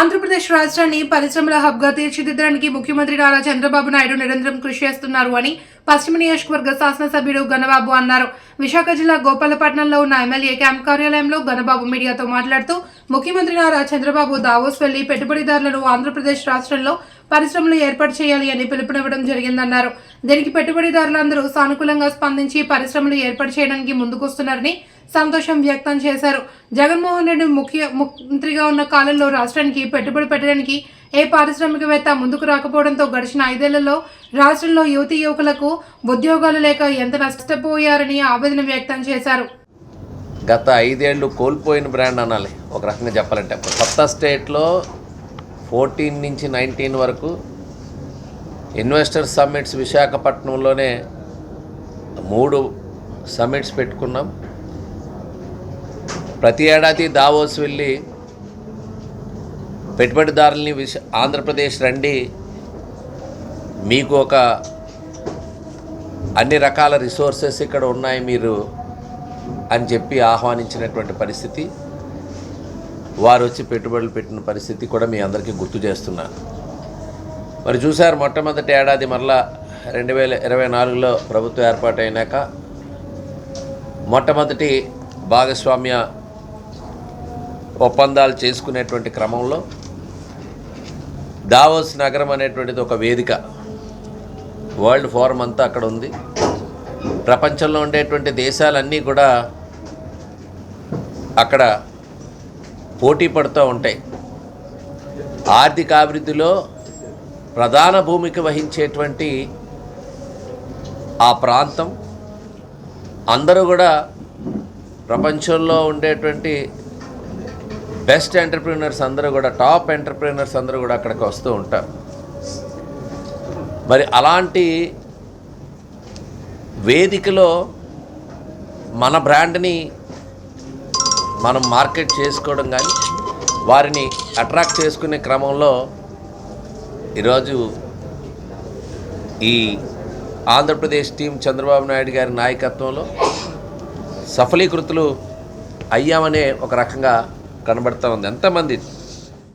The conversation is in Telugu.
ఆంధ్రప్రదేశ్ రాష్ట్రాన్ని పరిశ్రమల హబ్గా తీర్చిదిద్దడానికి ముఖ్యమంత్రి నారా చంద్రబాబు నాయుడు నిరంతరం కృషి చేస్తున్నారు అని పశ్చిమ నియోజకవర్గ శాసనసభ్యుడు గణబాబు అన్నారు. విశాఖ జిల్లా గోపాలపట్నంలో ఉన్న ఎమ్మెల్యే క్యాంప్ కార్యాలయంలో గణబాబు మీడియాతో మాట్లాడుతూ ముఖ్యమంత్రి నారా చంద్రబాబు దావోస్ వెళ్ళి పెట్టుబడిదారులను ఆంధ్రప్రదేశ్ రాష్ట్రంలో పరిశ్రమలు ఏర్పాటు చేయాలి అని పిలుపునివ్వడం జరిగిందన్నారు. దీనికి పెట్టుబడిదారులందరూ సానుకూలంగా స్పందించి పరిశ్రమలు ఏర్పాటు చేయడానికి ముందుకొస్తున్నారని సంతోషం వ్యక్తం చేశారు. జగన్మోహన్ రెడ్డి ముఖ్య మంత్రిగా ఉన్న కాలంలో రాష్ట్రానికి పెట్టుబడి పెట్టడానికి ఏ పారిశ్రామికవేత్త ముందుకు రాకపోవడంతో గడిచిన ఐదేళ్ళలో రాష్ట్రంలో యువతి యువకులకు ఉద్యోగాలు లేక ఎంత నష్టపోయారని ఆవేదన వ్యక్తం చేశారు. గత ఐదేళ్ళు కోల్పోయిన బ్రాండ్ అనాలి. ఒక రకంగా చెప్పాలంటే కొత్త స్టేట్లో ఫోర్టీన్ నుంచి నైన్టీన్ వరకు ఇన్వెస్టర్ సమ్మిట్స్ విశాఖపట్నంలోనే మూడు సమ్మిట్స్ పెట్టుకున్నాం. ప్రతి ఏడాది దావోస్ వెళ్ళి పెట్టుబడిదారుల్ని విశ ఆంధ్రప్రదేశ్ రండి. మీకు ఒక అన్ని రకాల రిసోర్సెస్ ఇక్కడ ఉన్నాయి మీరు అని చెప్పి ఆహ్వానించినటువంటి పరిస్థితి. వారు వచ్చి పెట్టుబడులు పెట్టిన పరిస్థితి కూడా మీ అందరికీ గుర్తు చేస్తున్నాను మరి చూశారు మొట్టమొదటి ఏడాది మరలా రెండు వేల ఇరవై నాలుగులో ప్రభుత్వం ఏర్పాటైనాక మొట్టమొదటి భాగస్వామ్య ఒప్పందాలు చేసుకునేటువంటి క్రమంలో దావోస్ నగరం అనేటువంటిది ఒక వేదిక. వరల్డ్ ఫోరం అంతా అక్కడ ఉంది. ప్రపంచంలో ఉండేటువంటి దేశాలన్నీ కూడా అక్కడ పోటీ పడుతూ ఉంటాయి. ఆర్థికాభివృద్ధిలో ప్రధాన భూమిక వహించేటువంటి ఆ ప్రాంతం. అందరూ కూడా ప్రపంచంలో ఉండేటువంటి బెస్ట్ ఎంటర్ప్రీనర్స్ అందరూ కూడా టాప్ ఎంటర్ప్రీనర్స్ అందరూ కూడా అక్కడికి వస్తూ ఉంటారు. మరి అలాంటి వేదికలో మన బ్రాండ్ని మనం మార్కెట్ చేసుకోవడం కానీ వారిని అట్రాక్ట్ చేసుకునే క్రమంలో ఈరోజు ఈ ఆంధ్రప్రదేశ్ టీం చంద్రబాబు నాయుడు గారి నాయకత్వంలో సఫలీకృతులు అయ్యామనే ఒక రకంగా కనబడుతూ ఉంది. ఎంతమంది